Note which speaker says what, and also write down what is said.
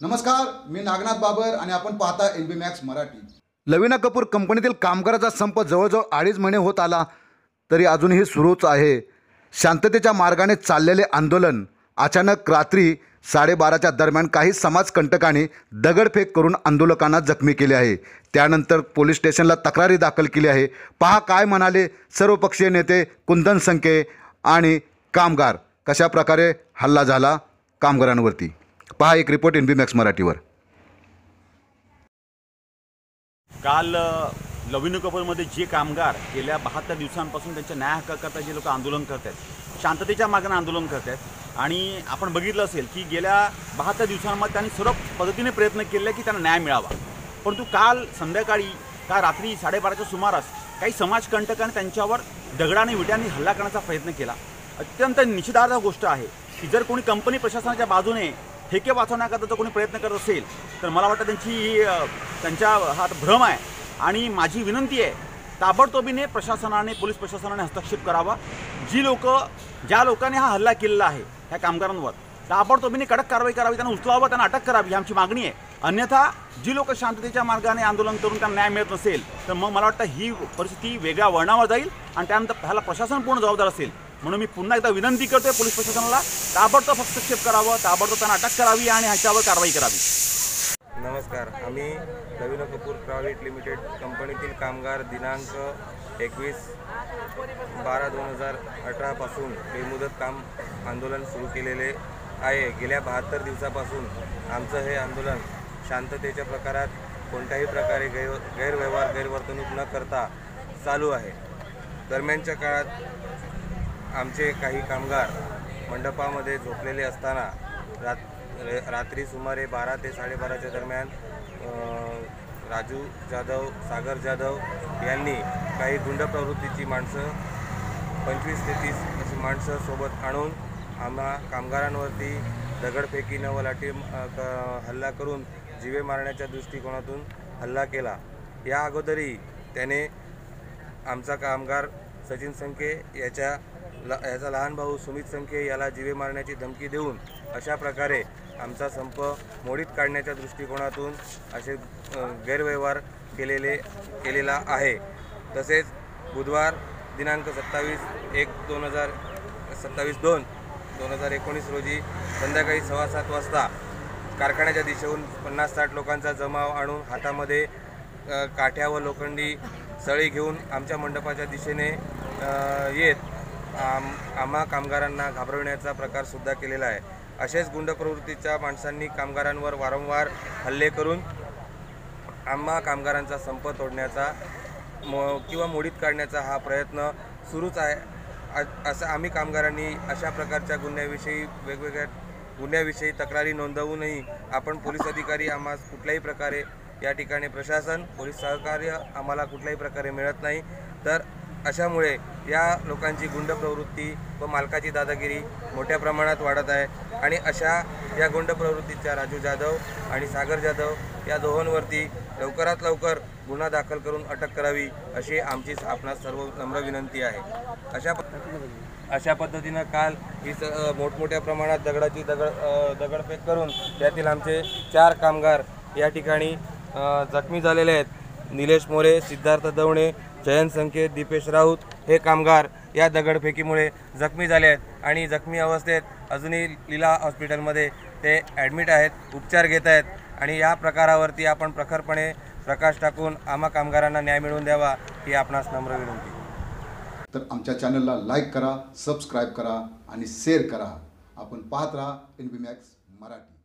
Speaker 1: नमस्कार मी नागनाथ बाबर आणि आपण पाहता L B max Marathi. Lavina Kapoor कंपनीतील कामगाराचा संप जवळजवळ अडीच महिने होत आला तरी अजूनही सुरूच आहे. शांततेच्या मार्गाने चाललेले आंदोलन अचानक रात्री साडेबाराच्या दरम्यान काही समाजकंटकांनी दगडफेक करून आंदोलकांना जखमी केले आहे. त्यानंतर पोलीस स्टेशनला तक्रारी दाखल केली आहे. पहा काय म्हणाले सर्वपक्षीय नेते कुंदन संके आणि कामगार. कशा प्रकारे हल्ला झाला कामगारांवरती? पहा एक रिपोर्ट एन बी मॅक्स मराठीवर.
Speaker 2: काल अ, कपूरमध्ये जे कामगार गेल्या बहात्तर दिवसांपासून त्यांच्या न्याय हक्काकरता जे लोक आंदोलन करत आहेत शांततेच्या मागणं आंदोलन करत आहेत आणि आपण बघितलं असेल की गेल्या बहात्तर दिवसांमध्ये त्यांनी सर्व पद्धतीने प्रयत्न केले की त्यांना न्याय मिळावा. परंतु काल संध्याकाळी का रात्री साडेबाराच्या सुमारास काही समाजकंटकांनी त्यांच्यावर दगडाने विट्यांनी हल्ला करण्याचा प्रयत्न केला. अत्यंत निषेधार्ह गोष्ट आहे की जर कोणी कंपनी प्रशासनाच्या बाजूने ठेके वाचवण्याकरता जर कोणी प्रयत्न करत असेल तर मला वाटतं त्यांची त्यांच्या हा भ्रम आहे. आणि माझी विनंती आहे ताबडतोबीने प्रशासनाने पोलीस प्रशासनाने हस्तक्षेप करावा. जी लोक ज्या लोकांनी हा हल्ला केलेला आहे ह्या कामगारांवर ताबडतोबीने कडक कारवाई करावी त्यांना उचलावं त्यांना अटक करावी ही आमची मागणी आहे. अन्यथा जी लोक शांततेच्या मार्गाने आंदोलन करून त्यांना न्याय मिळत नसेल तर मग मला वाटतं ही परिस्थिती वेगळ्या वळणावर जाईल. आणि त्यानंतर ह्याला प्रशासन पूर्ण जबाबदार असेल. म्हणून मी पुन्हा एकदा विनंती करतोय पोलीस प्रशासनाला ताबडतोब हस्तक्षेप करावं ताबडतोब त्यांना अटक करावी आणि ह्याच्यावर कारवाई करावी.
Speaker 3: नमस्कार आम्ही रवींद्र कपूर प्रायव्हेट लिमिटेड कंपनीतील कामगार दिनांक एकवीस बारा दोन हजार अठरापासून बेमुदत काम आंदोलन सुरू केलेले आहे. गेल्या बहात्तर दिवसापासून आमचं हे आंदोलन शांततेच्या प्रकारात कोणत्याही प्रकारे गैर गैरव्यवहार गैरवर्तणूक न करता चालू आहे. दरम्यानच्या काळात आमचे काही कामगार मंडपामध्ये झोपलेले असताना रात रात्री सुमारे बारा ते साडेबाराच्या दरम्यान राजू जाधव सागर जाधव यांनी काही गुंड प्रवृत्तीची माणसं पंचवीस ते तीस अशी माणसं सोबत आणून आम्हा कामगारांवरती दगडफेकीनं व लाठी हल्ला करून जिवे मारण्याच्या दृष्टिकोनातून हल्ला केला. या अगोदरही त्याने आमचा कामगार सचिन संके याच्या ल याचा लहान भाऊ सुमित संखे याला जीवे मारण्याची धमकी देऊन अशा प्रकारे आमचा संप मोडीत काढण्याच्या दृष्टिकोनातून असे गैरव्यवहार केलेले केलेला आहे. तसेच बुधवार दिनांक सत्तावीस एक दोन हजार सत्तावीस दोन दोन हजार एकोणीस रोजी संध्याकाळी सव्वा सात वाजता कारखान्याच्या दिशेहून पन्नास साठ लोकांचा जमाव आणून हातामध्ये काठ्या व लोखंडी सळी घेऊन आमच्या मंडपाच्या दिशेने येत आम आम्हा कामगारांना घाबरवण्याचा प्रकारसुद्धा केलेला आहे. असेच गुंड प्रवृत्तीच्या माणसांनी कामगारांवर वारंवार हल्ले करून आम्हा कामगारांचा संप तोडण्याचा मो किंवा मोडीत काढण्याचा हा प्रयत्न सुरूच आहे. असं आम्ही कामगारांनी अशा प्रकारच्या गुन्ह्याविषयी वेगवेगळ्या गुन्ह्याविषयी तक्रारी नोंदवूनही आपण पोलीस अधिकारी आम्हा कुठल्याही प्रकारे या ठिकाणी प्रशासन पोलीस सहकार्य आम्हाला कुठल्याही प्रकारे मिळत नाही. तर अशामुळे या लोकांची गुंड प्रवृत्ती व मालकाची दादागिरी मोठ्या प्रमाणात वाढत आहे. आणि अशा या गुंड प्रवृत्तीच्या राजू जाधव आणि सागर जाधव या दोहोंवरती लवकरात लवकर गुन्हा दाखल करून अटक करावी अशी आमची आपणास सर्व नम्र विनंती आहे. अशा प- अशा पद्धतीनं काल ही स मोठमोठ्या प्रमाणात दगडाची दगड दगडफेक करून त्यातील आमचे चार कामगार या ठिकाणी जखमी झालेले आहेत. निलेश मोरे सिद्धार्थ दवणे जयंत संकेत दीपेश राऊत हे कामगार या दगडफेकीमुळे जखमी झाले आहेत आणि जखमी अवस्थेत अजूनही लीला हॉस्पिटलमध्ये ते ॲडमिट आहेत उपचार घेत आहेत आणि या प्रकारावरती आपण प्रखरपणे प्रकाश टाकून आम्हा कामगारांना न्याय मिळवून द्यावा ही आपणास नम्र विनंती.
Speaker 1: तर आमच्या चॅनलला लाईक करा सबस्क्राईब करा आणि शेअर करा. आपण पाहत राहा एन बी मॅक्स मराठी.